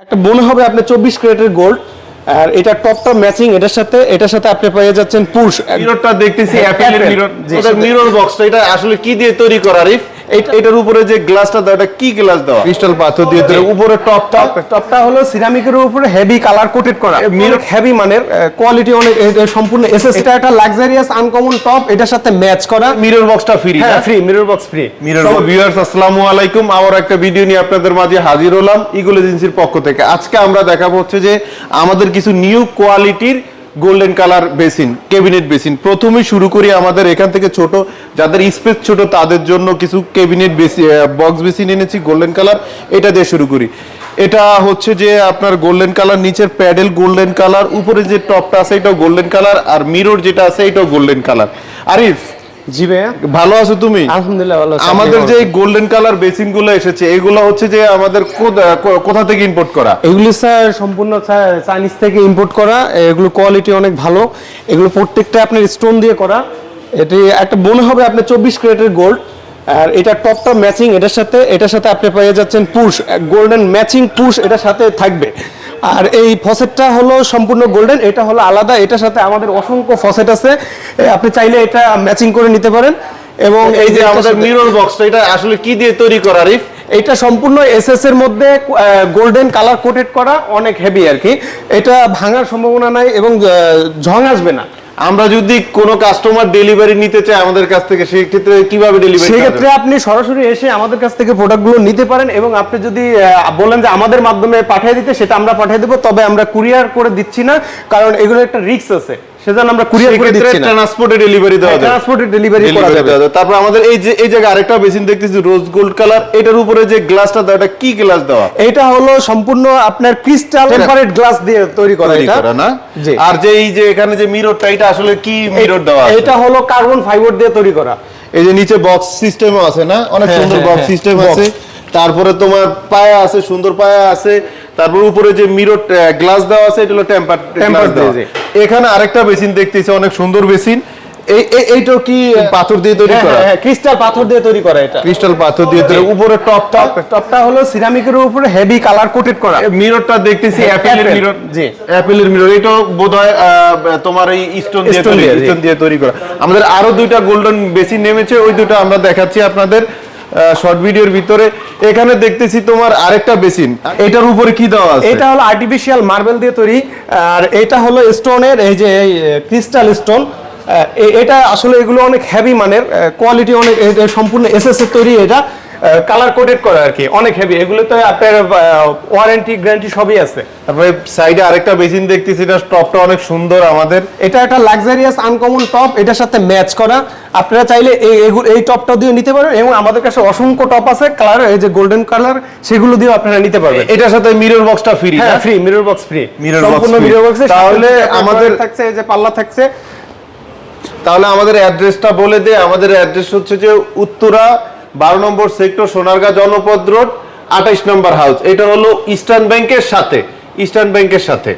একটা মনে হবে আপনার চব্বিশ ক্যারেটের গোল্ড আর এটা টপটা ম্যাচিং এটার সাথে এটার সাথে আপনি পেয়ে যাচ্ছেন পুশ মিররটা দেখতেছি অ্যাপেলের মিরর মিরর বক্সটা এটা আসলে কি দিয়ে তৈরি করা এইটা- এটার উপরে যে গ্লাসটা দেওয়া এটা কি গ্লাস দেওয়া? ক্রিস্টাল পাথর দিয়ে তৈরি উপরে টপটা টপটা হলো সিরামিকের উপরে হেভি কালার কোটেড করা। মিরর হেভি মানের কোয়ালিটি অনেক সম্পূর্ণ এসএস এটা একটা লাক্সারিয়াস আনকমন টপ এটার সাথে ম্যাচ করা। মিরর বক্সটা ফ্রি হ্যাঁ free mirror box free mirror viewers আসসালামু আলাইকুম। আবার একটা ভিডিও নিয়ে আপনাদের মাঝে হাজির হলাম ইগল এজেন্সির পক্ষ থেকে। আজকে আমরা দেখাবো হচ্ছে যে আমাদের কিছু নিউ কোয়ালিটির golden colour basin cabinet basin. প্রথমে শুরু করি আমাদের এখান থেকে ছোট, যাদের স্পেস ছোট, তাদের জন্য কিছু কেবিনেট বেসি বক্স বেসিন এনেছি, গোল্ডেন কালার। এটা দিয়ে শুরু করি। এটা হচ্ছে যে আপনার গোল্ডেন কালার, নিচের প্যাডেল গোল্ডেন কালার, উপরে যে টপটা আছে এটাও গোল্ডেন কালার, আর মিরর যেটা আছে এটাও গোল্ডেন কালার। আরিফ জি ভাইয়া। ভালো আছো তুমি? আলহামদুলিল্লাহ ভালো আছি। আমাদের যে গোল্ডেন কালার বেসিনগুলো এসেছে এগুলো হচ্ছে যে আমাদের কোথা- কোথা থেকে ইম্পোর্ট করা? এগুলি স্যার সম্পূর্ণ চাইনিজ থেকে ইম্পোর্ট করা। এগুলো কোয়ালিটি অনেক ভালো। এগুলো প্রত্যেকটা আপনার স্টোন দিয়ে করা। এটি একটা মনে হবে আপনার চব্বিশ ক্যারেটের গোল্ড আর এটা টপটা ম্যাচিং এটার সাথে এটার সাথে আপনি পেয়ে যাচ্ছেন পুশ গোল্ডেন ম্যাচিং পুশ এটার সাথে থাকবে। আর এই ফসেটটা হলো সম্পূর্ণ গোল্ডেন এটা হলো আলাদা এটার সাথে আমাদের অসংখ্য ফসেট আছে। আপনি চাইলে এটা ম্যাচিং করে নিতে পারেন। এবং এই যে আমাদের মিরর বক্সটা এটা আসলে কি দিয়ে তৈরি করা রিফ এটা সম্পূর্ণ এসএস এর মধ্যে গোল্ডেন কালার কোটেড করা অনেক হেভি আর কি। এটা ভাঙার সম্ভাবনা নাই এবং ঝং আসবে না। আমরা যদি কোনো কাস্টমার ডেলিভারি নিতে চাই আমাদের কাছ থেকে সেই ক্ষেত্রে কীভাবে ডেলিভারি সেক্ষেত্রে আপনি সরাসরি এসে আমাদের কাছ থেকে প্রোডাক্টগুলো নিতে পারেন এবং আপনি যদি বলেন যে আমাদের মাধ্যমে পাঠিয়ে দিতে সেটা আমরা পাঠিয়ে দেবো তবে আমরা কুরিয়ার করে দিচ্ছি না কারণ এগুলো একটা রিস্ক আছে। সেজন্য আমরা কুরিয়ার করে দিচ্ছি না। ট্রান্সপোর্টে ডেলিভারি দেওয়া ট্রান্সপোর্টে ডেলিভারি করা যাবে। তারপর আমাদের এই যে এই জায়গায় আরেকটা বেসিন দেখতেছি রোজ গোল্ড কালার এটার উপরে যে গ্লাসটা দেওয়া এটা কি গ্লাস দেওয়া? এটা হলো সম্পূর্ণ আপনার ক্রিস্টাল টেম্পারেট গ্লাস দিয়ে তৈরি করা এটা। না? আর যে এই যে এখানে যে মিররটা এটা আসলে কি মিরর দেওয়া? এটা হলো কার্বন ফাইবার দিয়ে তৈরি করা। এই যে নিচে বক্স সিস্টেমও আছে না? অনেক হ্যাঁ, সুন্দর হ্যাঁ, বক্স হ্যাঁ, সিস্টেম আছে। তারপরে তোমার পায়া আছে সুন্দর পায়া আছে। তারপর উপরে যে মিরর গ্লাস দেওয়া আছে এটা হলো টেম্পার টেম্পার দেওয়া। এখানে আরেকটা বেসিন দেখতেছি অনেক সুন্দর বেসিন। এই এই- এইটাও কি পাথর দিয়ে তৈরি করা? হ্যাঁ, ক্রিস্টাল পাথর দিয়ে তৈরি করা এটা। ক্রিস্টাল পাথর দিয়ে তৈরি উপরে টপটা। টপটা হলো সিরামিকের উপরে হেভি কালার কোটেড করা। মিররটা দেখতেছি অ্যাপেলের মিরর জি। অ্যাপেলের মিরর বোধহয় তোমার এই স্টোন দিয়ে তৈরি স্টোন দিয়ে তৈরি করা। আমাদের আরও দুইটা গোল্ডেন বেসিন নেমেছে ওই দুটো আমরা দেখাচ্ছি আপনাদের শর্ট ভিডিওর ভিতরে। এখানে দেখতেছি তোমার আরেকটা বেসিন। এটার উপরে কি দেওয়া আছে? এটা হলো আর্টিফিশিয়াল মার্বেল দিয়ে তৈরি, আর এটা হলো স্টোনের এই যে ক্রিস্টাল স্টোন এটা আসলে এগুলো অনেক হেভি মানের কোয়ালিটি অনেক সম্পূর্ণ এসএস এর তৈরি এটা। কালার কোটেড করা আর কি অনেক হেভি এগুলোতে আপনার ওয়ারেন্টি গ্যারান্টি সবই আছে। তারপরে সাইডে আরেকটা বেসিন দেখতেছি এটা টপটা অনেক সুন্দর আমাদের। এটা একটা লাক্সারিয়াস আনকমন টপ এটার সাথে ম্যাচ করা। আপনারা চাইলে এই এই টপটা দিয়ে নিতে পারেন এবং আমাদের কাছে অসংখ্য টপ আছে কালার এই যে গোল্ডেন কালার সেগুলো দিয়ে আপনারা নিতে পারবেন। এটার সাথে মিরর বক্সটা ফ্রি হ্যাঁ free mirror box free mirror সম্পূর্ণ মিরর বক্সে তাহলে আমাদের- থাকছে এই যে পাল্লা থাকছে। তাহলে আমাদের অ্যাড্রেসটা বলে দে আমাদের অ্যাড্রেস হচ্ছে যে উত্তরা বারো নম্বর সেক্টর সোনারগাঁ জনপদ রোড, আঠাইশ নম্বর হাউস। এটা হলো ইস্টার্ন ব্যাংকের সাথে, ইস্টার্ন ব্যাংকের সাথে।